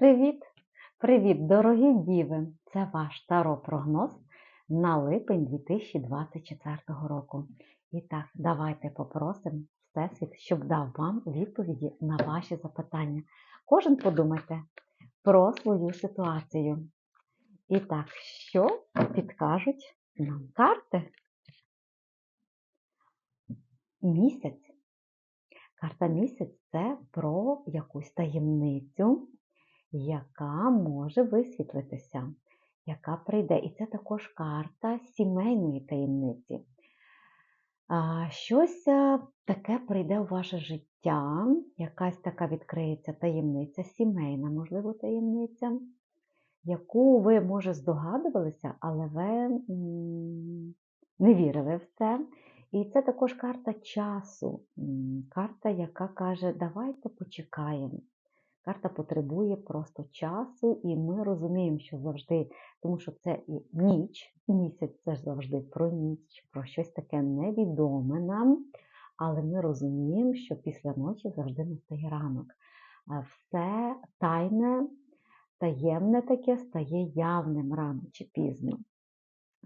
Привіт! Привіт, дорогі діви! Це ваш таро-прогноз на липень 2024 року. І так, давайте попросимо Всесвіт, щоб дав вам відповіді на ваші запитання. Кожен подумайте про свою ситуацію. І так, що підкажуть нам карти? Місяць. Карта місяць це про якусь таємницю, яка може висвітлитися, яка прийде. І це також карта сімейної таємниці. Щось таке прийде у ваше життя, якась така відкриється таємниця, сімейна, можливо, таємниця, яку ви, може, здогадувалися, але ви не вірили в це. І це також карта часу, карта, яка каже, давайте почекаємо. Карта потребує просто часу, і ми розуміємо, що завжди, тому що це і ніч, місяць це ж завжди про ніч, про щось таке невідоме нам, але ми розуміємо, що після ночі завжди настає ранок. Все тайне, таємне таке стає явним рано чи пізно.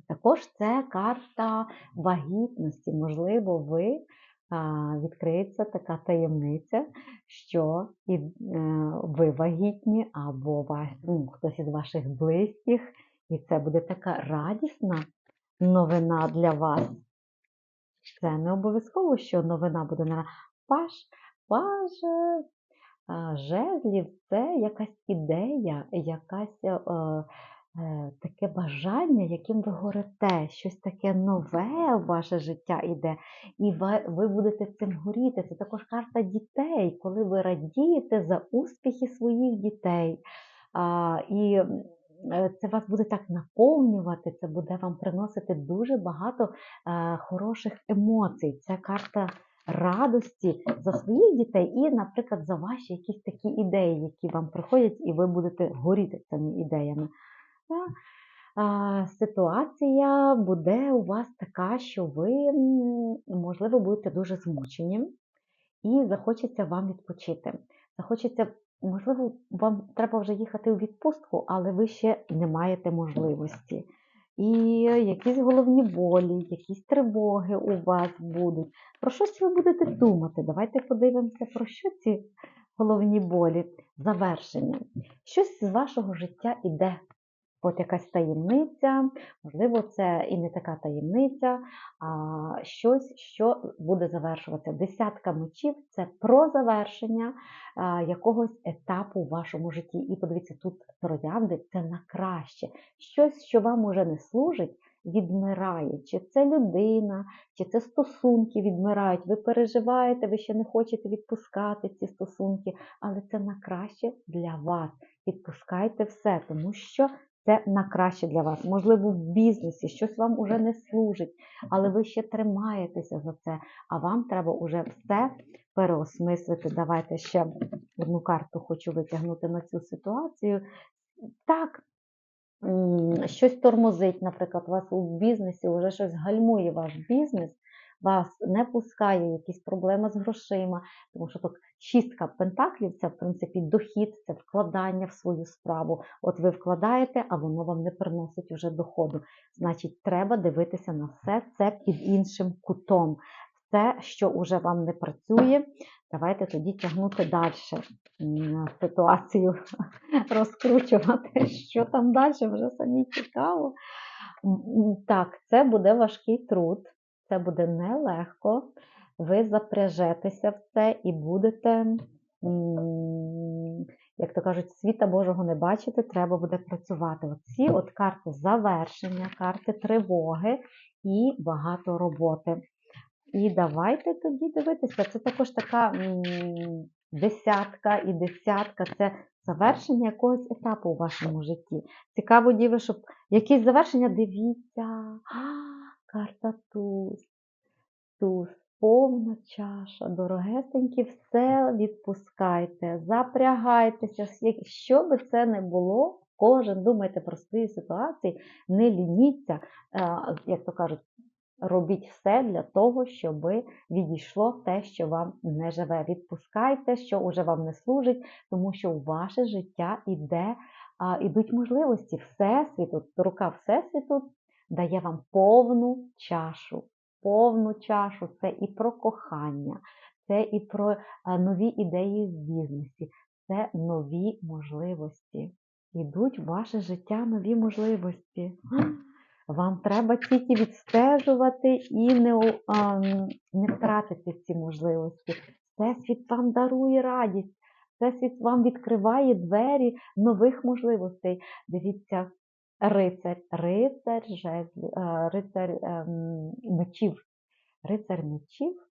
Також це карта вагітності. Можливо, ви відкриється така таємниця, що е, ви вагітні, або ваш, ну, хтось із ваших близьких, і це буде така радісна новина для вас. Це не обов'язково, що новина буде на паш, паж жезлів це якась ідея, якась. Е, таке бажання, яким ви горите, щось таке нове в ваше життя йде, і ви, ви будете цим горіти. Це також карта дітей, коли ви радієте за успіхи своїх дітей. А, І е, це вас буде так наповнювати, це буде вам приносити дуже багато а, е, хороших емоцій. Це карта. Радості за своїх дітей і, наприклад, за ваші якісь такі ідеї, які вам приходять, і ви будете горіти цими ідеями ситуація буде у вас така, що ви, можливо, будете дуже змучені і захочеться вам відпочити. Захочеться, можливо, вам треба вже їхати у відпустку, але ви ще не маєте можливості. І якісь головні болі, якісь тривоги у вас будуть. Про щось ви будете думати? Давайте подивимося, про що ці головні болі, завершення. Щось з вашого життя іде От якась таємниця, можливо, це і не така таємниця, а щось, що буде завершуватися. Десятка мечів це про завершення якогось етапу в вашому житті. І подивіться, тут троянди це на краще. Щось, що вам уже не служить, відмирає. Чи це людина, чи це стосунки відмирають. Ви переживаєте, ви ще не хочете відпускати ці стосунки, але це на краще для вас. Відпускайте все, тому що це на краще для вас. Можливо, в бізнесі щось вам уже не служить, але ви ще тримаєтеся за це, а вам треба уже все переосмислити. Давайте ще одну карту хочу витягнути на цю ситуацію. Так, щось тормозить, наприклад, у вас у бізнесі вже щось гальмує ваш бізнес вас не пускає, якісь проблеми з грошима, тому що тут шістка пентаклів це, в принципі, дохід, це вкладання в свою справу. От ви вкладаєте, а воно вам не приносить уже доходу. Значить, треба дивитися на все це під іншим кутом. Все, що вже вам не працює, давайте тоді тягнути далі ситуацію, розкручувати, що там далі, вже самі цікаво. Так, це буде важкий труд це буде нелегко. Ви запряжетеся в це і будете, як то кажуть, світа Божого не бачити, треба буде працювати. Оці от карти завершення, карти тривоги і багато роботи. І давайте тоді дивитися. Це також така десятка і десятка це завершення якогось етапу у вашому житті. Цікаво, діви, щоб якісь завершення, дивіться. Карта туз, туз, повна чаша, дорогесенькі, все відпускайте, запрягайтеся, що би це не було, кожен думайте про свої ситуації, не лініться, як то кажуть, робіть все для того, щоб відійшло те, що вам не живе. Відпускайте, що уже вам не служить, тому що у ваше життя іде, ідуть можливості. Всесвіту, рука Всесвіту дає вам повну чашу. Повну чашу це і про кохання, це і про е, нові ідеї в бізнесі, це нові можливості. Ідуть в ваше життя нові можливості. Вам треба тільки відстежувати і не, а, не втратити ці можливості. Всесвіт вам дарує радість, Всесвіт вам відкриває двері нових можливостей. Дивіться, рицар, рицар жезлі, а, рицар ем, мечів. Рицар мечів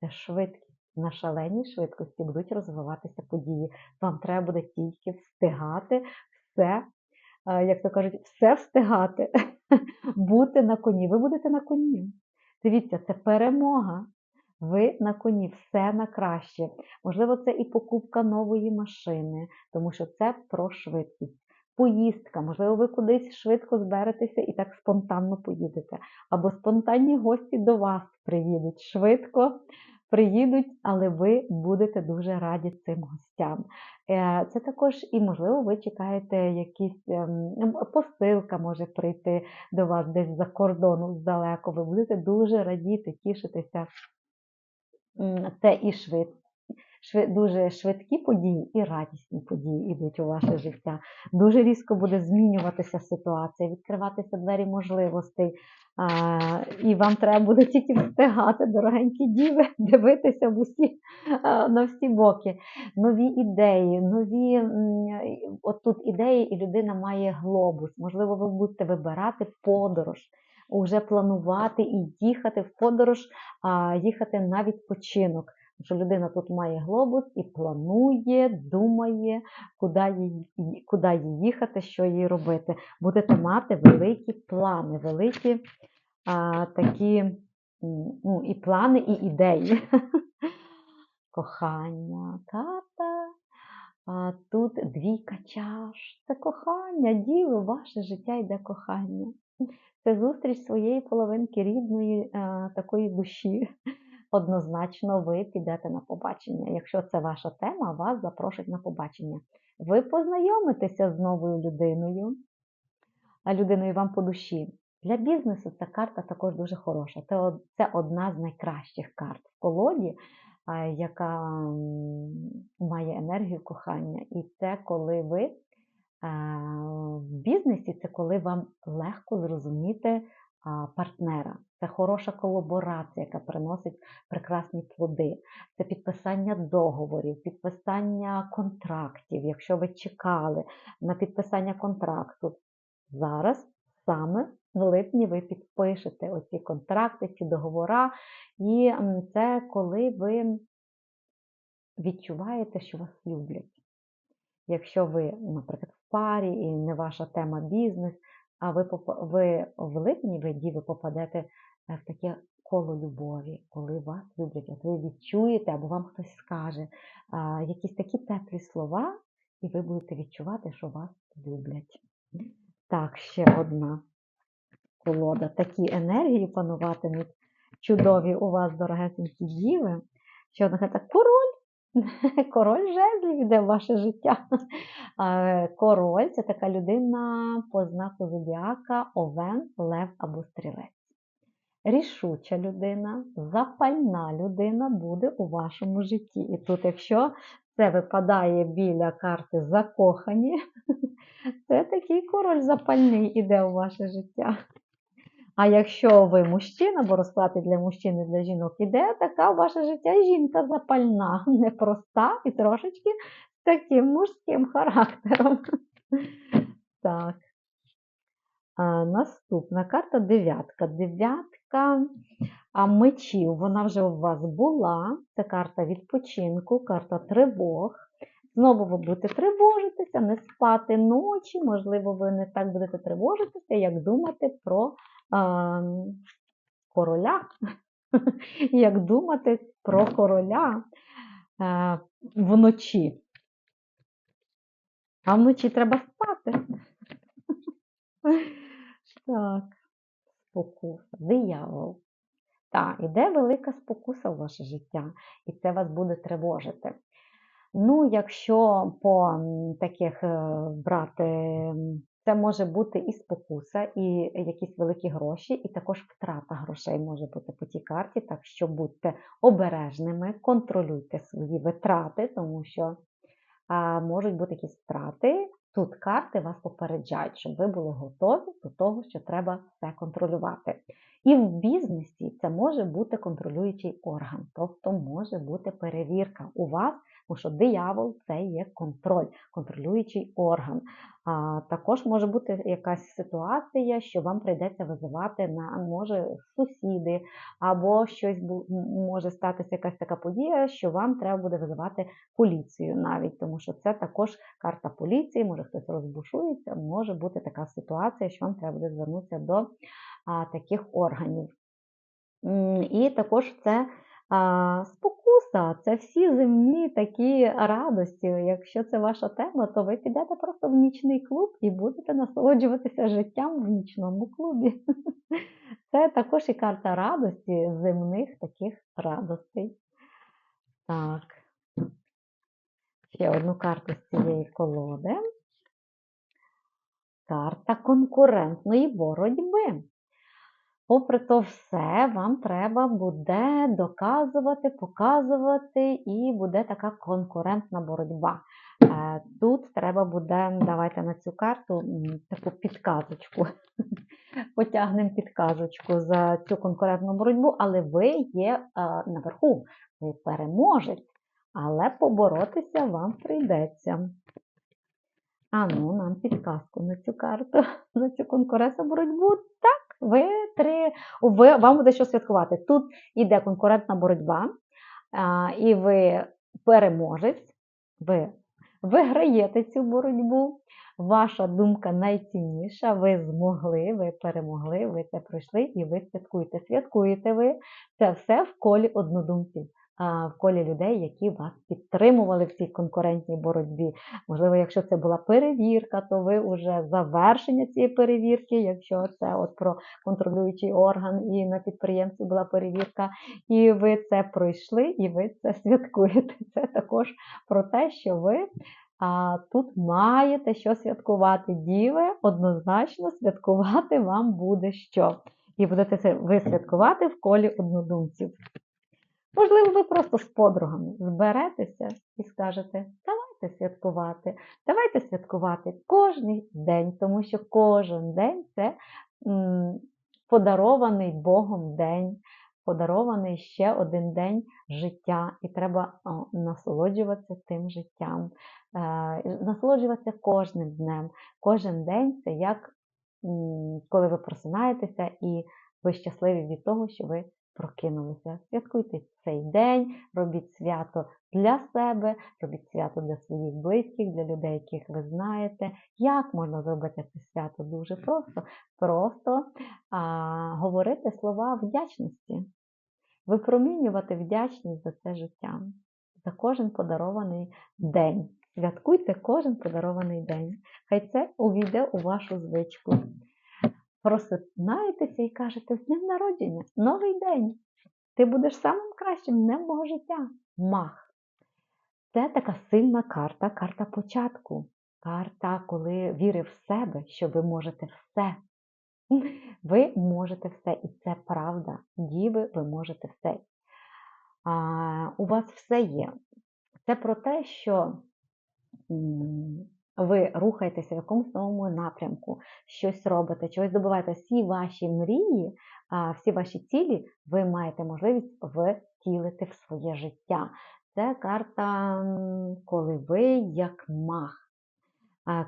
це швидкість. На шаленій швидкості будуть розвиватися події. Вам треба буде тільки встигати все, е, як то кажуть, все встигати, бути на коні. Ви будете на коні. Дивіться, це перемога. Ви на коні, все на краще. Можливо, це і покупка нової машини, тому що це про швидкість. Поїздка, можливо, ви кудись швидко зберетеся і так спонтанно поїдете. Або спонтанні гості до вас приїдуть швидко, приїдуть, але ви будете дуже раді цим гостям. Е, Це також і, можливо, ви чекаєте якісь ем, посилка може прийти до вас десь за кордону здалеку. Ви будете дуже радіти, тішитися. Це і швид, швид, дуже швидкі події і радісні події йдуть у ваше життя. Дуже різко буде змінюватися ситуація, відкриватися двері можливостей. А, і вам треба буде тільки встигати, дорогенькі діви, дивитися в усі, на всі боки. Нові ідеї, нові от тут ідеї, і людина має глобус. Можливо, ви будете вибирати подорож, вже планувати і їхати в подорож, а їхати на відпочинок. Що людина тут має глобус і планує, думає, куди їй, куди їй їхати, що їй робити. Будете мати великі плани, великі а, такі ну, і плани, і ідеї. Кохання, карта. А, тут двійка чаш. Це кохання, діло, ваше життя йде кохання. Це зустріч своєї половинки рідної е, такої душі. Однозначно, ви підете на побачення. Якщо це ваша тема, вас запрошують на побачення. Ви познайомитеся з новою людиною, а людиною вам по душі. Для бізнесу ця карта також дуже хороша. Це, одна з найкращих карт в колоді, яка має енергію кохання. І це коли ви в бізнесі, це коли вам легко зрозуміти партнера. Це хороша колаборація, яка приносить прекрасні плоди. Це підписання договорів, підписання контрактів, якщо ви чекали на підписання контракту. Зараз саме в липні ви підпишете оці контракти, ці договори, і це коли ви відчуваєте, що вас люблять. Якщо ви, наприклад, в парі і не ваша тема бізнес, а ви, ви в липні ви, попадете е, в таке коло любові, коли вас люблять, от ви відчуєте, або вам хтось скаже а, якісь такі теплі слова, і ви будете відчувати, що вас люблять. Так, ще одна колода. Такі енергії пануватимуть чудові у вас, дорогесенькі діви. Ще одна карта король. Король жезлів йде в ваше життя. Король це така людина по знаку зодіака, овен, лев або стрілець. Рішуча людина, запальна людина буде у вашому житті. І тут, якщо це випадає біля карти закохані, це такий король запальний іде у ваше життя. А якщо ви мужчина, бо розклади для мужчин і для жінок іде, така ваше життя жінка запальна, непроста і трошечки з таким мужським характером. Так. А, наступна карта дев'ятка. Дев'ятка мечів. Вона вже у вас була. Це карта відпочинку, карта тривог. Знову ви будете тривожитися, не спати ночі. Можливо, ви не так будете тривожитися, як думати про короля. Як думати про короля вночі. А вночі треба спати. Так, спокуса, диявол. Так, іде велика спокуса в ваше життя, і це вас буде тривожити. Ну, якщо по таких е, брати, це може бути і спокуса, і якісь великі гроші, і також втрата грошей може бути по тій карті. Так що будьте обережними, контролюйте свої витрати, тому що а, можуть бути якісь втрати. Тут карти вас попереджають, щоб ви були готові до того, що треба все контролювати. І в бізнесі це може бути контролюючий орган, тобто може бути перевірка у вас, тому що диявол це є контроль, контролюючий орган. А, також може бути якась ситуація, що вам прийдеться визивати на може сусіди, або щось може статися якась така подія, що вам треба буде визивати поліцію навіть, тому що це також карта поліції, може хтось розбушується, може бути така ситуація, що вам треба буде звернутися до а, таких органів. І також це спокуса, це всі земні такі радості. Якщо це ваша тема, то ви підете просто в нічний клуб і будете насолоджуватися життям в нічному клубі. Це також і карта радості, земних таких радостей. Так. Ще одну карту з цієї колоди. Карта конкурентної боротьби. Попри то все, вам треба буде доказувати, показувати, і буде така конкурентна боротьба. Е, Тут треба буде, давайте на цю карту таку підказочку. Потягнемо підказочку за цю конкурентну боротьбу, але ви є е, наверху, ви переможете, але поборотися вам прийдеться. А ну, нам підказку на цю карту, на цю конкурентну боротьбу. Так, ви три, ви, вам буде що святкувати. Тут іде конкурентна боротьба, а, і ви переможець, ви виграєте цю боротьбу. Ваша думка найцінніша, ви змогли, ви перемогли, ви це пройшли і ви святкуєте. Святкуєте ви це все в колі однодумців, в колі людей, які вас підтримували в цій конкурентній боротьбі. Можливо, якщо це була перевірка, то ви вже завершення цієї перевірки, якщо це от про контролюючий орган і на підприємстві була перевірка, і ви це пройшли, і ви це святкуєте. Це також про те, що ви а, тут маєте що святкувати. Діви, однозначно святкувати вам буде що. І будете це ви святкувати в колі однодумців. Можливо, ви просто з подругами зберетеся і скажете, давайте святкувати, давайте святкувати кожен день, тому що кожен день це подарований Богом день, подарований ще один день життя, і треба насолоджуватися тим життям, е, насолоджуватися кожним днем. Кожен день це як коли ви просинаєтеся і ви щасливі від того, що ви прокинулися. Святкуйте цей день, робіть свято для себе, робіть свято для своїх близьких, для людей, яких ви знаєте. Як можна зробити це свято? Дуже просто. Просто а, говорити слова вдячності, випромінювати вдячність за це життя, за кожен подарований день. Святкуйте кожен подарований день. Хай це увійде у вашу звичку просинаєтеся і кажете, з днем народження, новий день. Ти будеш самим кращим днем мого життя. Мах. Це така сильна карта, карта початку. Карта, коли віри в себе, що ви можете все. Ви можете все, і це правда. Діви, ви можете все. А, У вас все є. Це про те, що ви рухаєтеся в якомусь новому напрямку, щось робите, чогось добиваєте. Всі ваші мрії, всі ваші цілі ви маєте можливість втілити в своє життя. Це карта, коли ви як мах.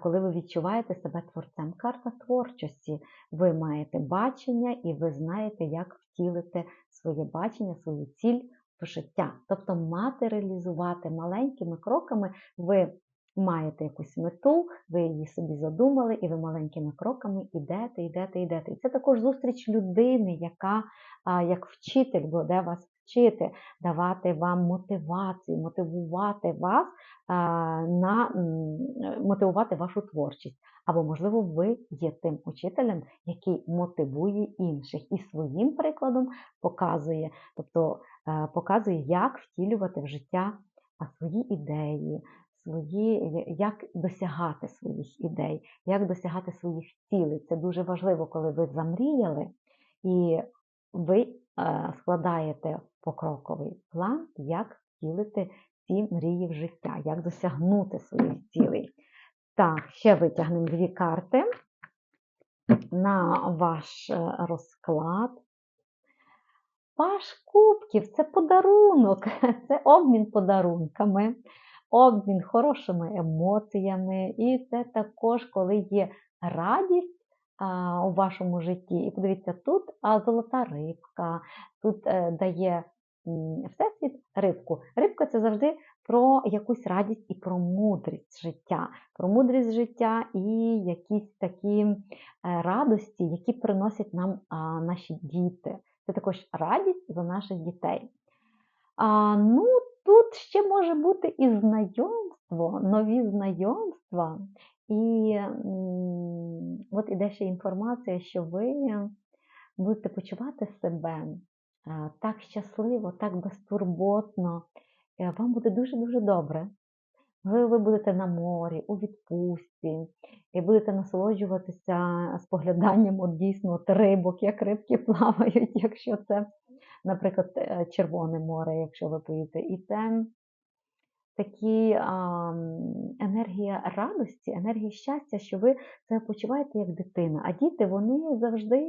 Коли ви відчуваєте себе творцем, карта творчості, ви маєте бачення і ви знаєте, як втілити своє бачення, свою ціль в життя. Тобто матеріалізувати маленькими кроками ви маєте якусь мету, ви її собі задумали, і ви маленькими кроками йдете, йдете, йдете. І це також зустріч людини, яка як вчитель буде вас вчити, давати вам мотивацію, мотивувати вас на мотивувати вашу творчість. Або, можливо, ви є тим учителем, який мотивує інших і своїм прикладом показує, тобто показує, як втілювати в життя свої ідеї, свої, як досягати своїх ідей, як досягати своїх цілей. Це дуже важливо, коли ви замріяли і ви е, складаєте покроковий план, як втілити ці мрії в життя, як досягнути своїх цілей. Так, ще витягнемо дві карти на ваш е, розклад. Паш кубків це подарунок, це обмін подарунками, обмін хорошими емоціями. І це також, коли є радість у вашому житті. І подивіться, тут а, золота рибка, тут е, дає всесвіт рибку. Рибка це завжди про якусь радість і про мудрість життя, про мудрість життя і якісь такі е, радості, які приносять нам наші діти. Це також радість за наших дітей. А, Ну, тут ще може бути і знайомство, нові знайомства. І от іде ще інформація, що ви будете почувати себе так щасливо, так безтурботно. Е, Вам буде дуже-дуже добре. Ви, ви будете на морі, у відпустці, і будете насолоджуватися спогляданням от дійсно от рибок, як рибки плавають, якщо це, наприклад, е, Червоне море, якщо ви поїдете. І це такі а, енергія радості, енергія щастя, що ви це почуваєте як дитина. А діти вони завжди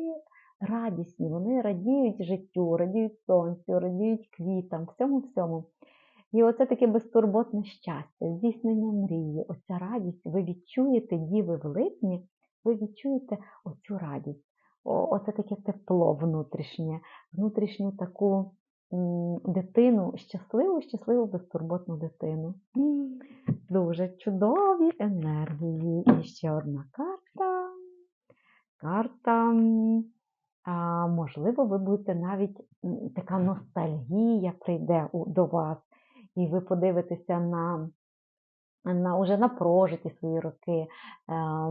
радісні, вони радіють життю, радіють сонцю, радіють квітам, всьому-всьому. І оце таке безтурботне щастя, здійснення мрії, оця радість, ви відчуєте діви в липні, ви відчуєте оцю радість, оце таке тепло внутрішнє, внутрішню таку дитину, щасливу, щасливу, безтурботну дитину. Дуже чудові енергії. І ще одна карта. Карта. А, можливо, ви будете навіть така ностальгія прийде до вас і ви подивитеся на, на уже на прожиті свої роки, е,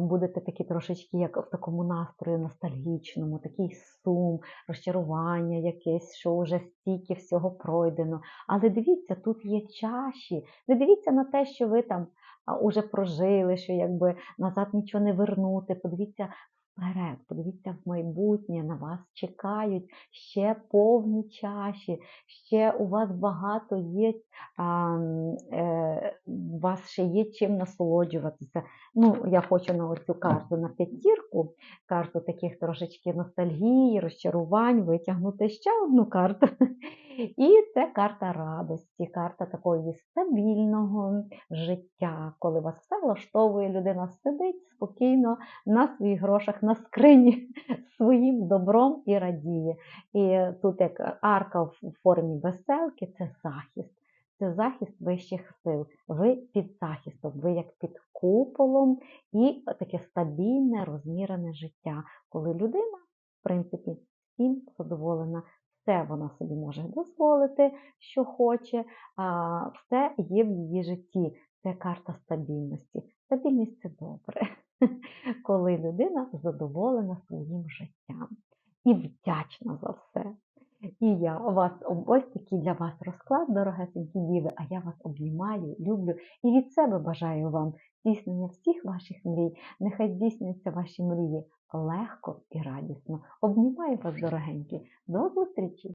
будете такі трошечки, як в такому настрої ностальгічному, такий сум, розчарування якесь, що вже стільки всього пройдено. Але дивіться, тут є чаші. Не дивіться на те, що ви там уже прожили, що якби назад нічого не вернути. Подивіться вперед, подивіться в майбутнє, на вас чекають ще повні чаші, ще у вас багато є, а, е, у вас ще є чим насолоджуватися. Ну, я хочу на оцю карту на п'ятірку, карту таких трошечки ностальгії, розчарувань, витягнути ще одну карту. І це карта радості, карта такої стабільного життя, коли вас все влаштовує, людина сидить спокійно на своїх грошах на скрині своїм добром і радіє. І тут як арка в формі веселки це захист. Це захист вищих сил. Ви під захистом, ви як під куполом і таке стабільне, розмірене життя, коли людина, в принципі, всім задоволена. Все вона собі може дозволити, що хоче, все є в її житті. Це карта стабільності. Стабільність це добре, коли людина задоволена своїм життям і вдячна за все. І я у вас ось такий для вас розклад, дорогесенькі діви, а я вас обіймаю, люблю і від себе бажаю вам здійснення всіх ваших мрій. Нехай здійснюються ваші мрії легко і радісно. Обнімаю вас, дорогенькі. До зустрічі!